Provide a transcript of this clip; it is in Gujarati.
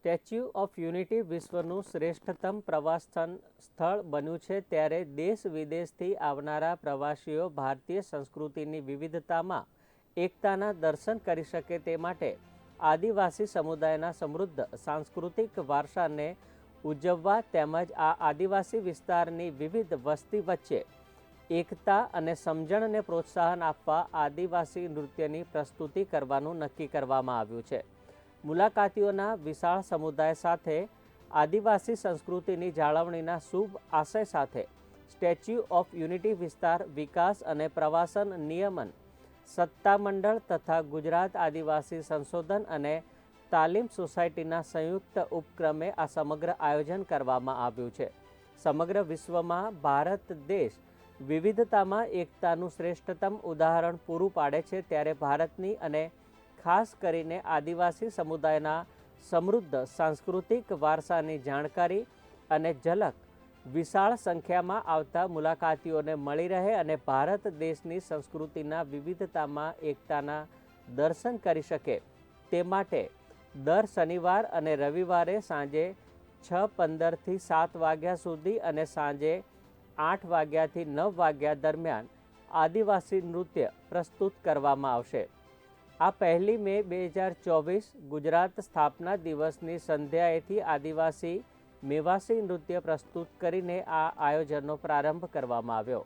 સ્ટેચ્યુ ઓફ યુનિટી વિશ્વનું શ્રેષ્ઠતમ પ્રવાસ સ્થળ બન્યું છે ત્યારે દેશ વિદેશથી આવનારા પ્રવાસીઓ ભારતીય સંસ્કૃતિની વિવિધતામાં એકતાના દર્શન કરી શકે તે માટે આદિવાસી સમુદાયના સમૃદ્ધ સાંસ્કૃતિક વારસાને ઉજવવા તેમજ આ આદિવાસી વિસ્તારની વિવિધ વસ્તી વચ્ચે એકતા અને સમજણને પ્રોત્સાહન આપવા આદિવાસી નૃત્યની પ્રસ્તુતિ કરવાનું નક્કી કરવામાં આવ્યું છે. મુલાકાતીઓના વિશાળ સમુદાય સાથે આદિવાસી સંસ્કૃતિની જાળવણીના શુભ આશય સાથે સ્ટેચ્યુ ઓફ યુનિટી વિસ્તાર વિકાસ અને પ્રવાસન નિયમન, સત્તામંડળ તથા ગુજરાત આદિવાસી સંશોધન અને તાલીમ સોસાયટીના સંયુક્ત ઉપક્રમે આ સમગ્ર આયોજન કરવામાં આવ્યું છે. સમગ્ર વિશ્વમાં ભારત દેશ વિવિધતામાં એકતાનું શ્રેષ્ઠતમ ઉદાહરણ પૂરું પાડે છે ત્યારે ભારતની અને ખાસ કરીને આદિવાસી સમુદાયના સમૃદ્ધ સાંસ્કૃતિક વારસાની જાણકારી અને ઝલક વિશાળ સંખ્યામાં આવતા મુલાકાતીઓને મળી રહે અને ભારત દેશની સંસ્કૃતિના વિવિધતામાં એકતાના દર્શન કરી શકે. તે માટે દર શનિવાર અને રવિવારે સાંજે છ પંદરથી સાત વાગ્યા સુધી અને સાંજે આઠ વાગ્યાથી નવ વાગ્યા દરમિયાન આદિવાસી નૃત્ય પ્રસ્તુત કરવામાં આવશે. આ પહેલી મે બે હજાર ચોવીસ ગુજરાત સ્થાપના દિવસની સંધ્યાએથી આદિવાસી મેવાસી નૃત્ય પ્રસ્તુત કરીને આ આયોજનનો પ્રારંભ કરવામાં આવ્યો.